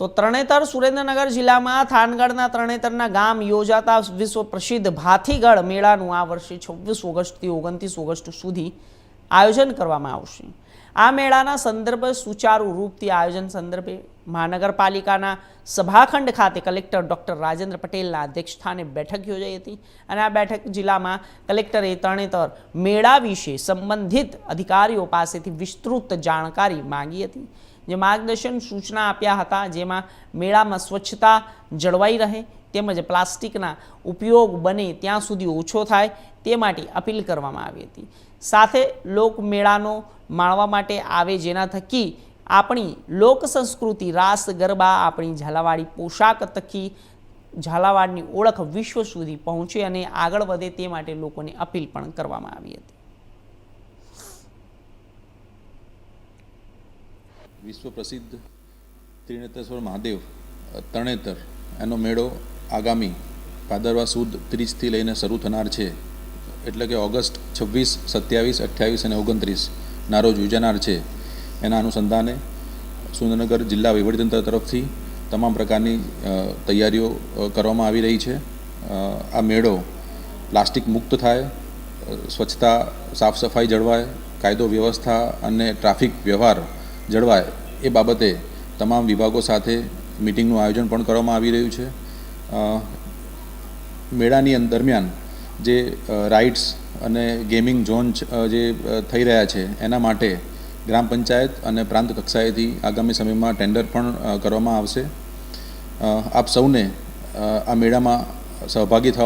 તો તરણેતર સુરેન્દ્રનગર જિલ્લામાં થાનગઢના તરણેતરના ગામ યોજાતા વિશ્વ પ્રસિદ્ધ ભાથીગઢ મેળાનું આ વર્ષે છવ્વીસ ઓગસ્ટથી ઓગણત્રીસ ઓગસ્ટ સુધી આયોજન કરવામાં આવશે. આ મેળાના સંદર્ભ સુચારુ રૂપથી આયોજન સંદર્ભે મહાનગરપાલિકાના સભાખંડ ખાતે કલેક્ટર ડૉક્ટર રાજેન્દ્ર પટેલના અધ્યક્ષસ્થાને બેઠક યોજાઈ હતી અને આ બેઠક જિલ્લામાં કલેક્ટરે તરણેતર મેળા વિશે સંબંધિત અધિકારીઓ પાસેથી વિસ્તૃત જાણકારી માંગી હતી, જે માર્ગદર્શન સૂચના આપ્યા હતા જેમાં મેળામાં સ્વચ્છતા જળવાઈ રહે તેમજ પ્લાસ્ટિકના ઉપયોગ બને ત્યાં સુધી ઓછો થાય તે માટે અપીલ કરવામાં આવી હતી. સાથે લોકમેળાનો માણવા માટે આવે જેના થકી આપણી લોક સંસ્કૃતિ રાસ ગરબા આપણી ઝાલાવાડી પોશાક થકી ઝાલાવાડની ઓળખ વિશ્વ સુધી પહોંચે અને આગળ વધે તે માટે લોકોને અપીલ પણ કરવામાં આવી હતી. વિશ્વ પ્રસિદ્ધ ત્રિનેત્રેશ્વર મહાદેવ તણેતર. એનો મેળો આગામી ભાદરવા સુદ ત્રીસથી લઈને શરૂ થનાર છે. એટલે કે ઓગસ્ટ છવ્વીસ, સત્યાવીસ, અઠ્યાવીસ અને ઓગણત્રીસ ના રોજ યોજાનાર છે. એના અનુસંધાને સુરેન્દ્રનગર જિલ્લા વહીવટીતંત્ર તરફથી તમામ પ્રકારની તૈયારીઓ કરવામાં આવી રહી છે. આ મેળો પ્લાસ્ટિક મુક્ત થાય સ્વચ્છતા, સાફ સફાઈ જળવાય, કાયદો વ્યવસ્થા અને ટ્રાફિક વ્યવહાર જળવાય એ બાબતે તમામ વિભાગો સાથે મિટિંગનું આયોજન પણ કરવામાં આવી રહ્યું છે. મેળાની દરમિયાન જે રાઇડ્સ અને ગેમિંગ ઝોન જે થઈ રહ્યા છે, એના માટે ગ્રામ પંચાયત અને પ્રાંત કક્ષાએથી આગામી સમયમાં ટેન્ડર પણ કરવામાં આવશે. આપ સૌને આ મેળામાં સહભાગી થવા